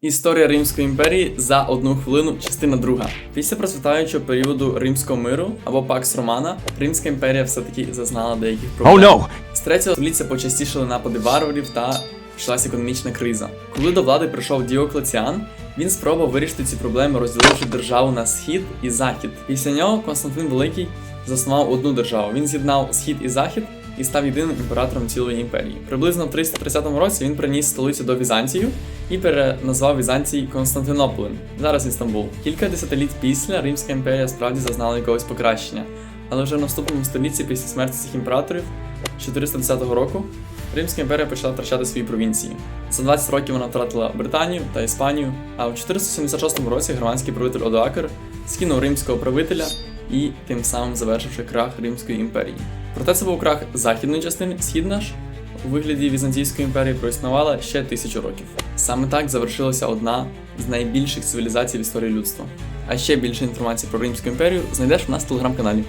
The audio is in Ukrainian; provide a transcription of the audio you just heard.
Історія Римської імперії за одну хвилину, частина друга. Після процвітаючого періоду римського миру або Пакс Романа, Римська імперія все-таки зазнала деяких проблем. Oh no! З третього століття почастішали напади варварів та почалася економічна криза. Коли до влади прийшов Діоклеціан, він спробував вирішити ці проблеми, розділивши державу на схід і захід. Після нього Константин Великий заснував одну державу. Він з'єднав схід і захід і став єдиним імператором цілої імперії. Приблизно в 330 році він приніс столицю до Візантію і переназвав Візантій Константинополем. Зараз Істамбул. Кілька десятиліть після Римська імперія справді зазнала якогось покращення. Але вже в наступному столітті після смерті цих імператорів 410 року Римська імперія почала втрачати свої провінції. За 20 років вона втратила Британію та Іспанію, а в 476 році германський правитель Одоакер скинув римського правителя і тим самим завершивши крах Римської імперії. Проте це був крах західної частини, східна ж у вигляді Візантійської імперії проіснувала ще тисячу років. Саме так завершилася одна з найбільших цивілізацій в історії людства. А ще більше інформації про Римську імперію знайдеш в нас в телеграм-каналі.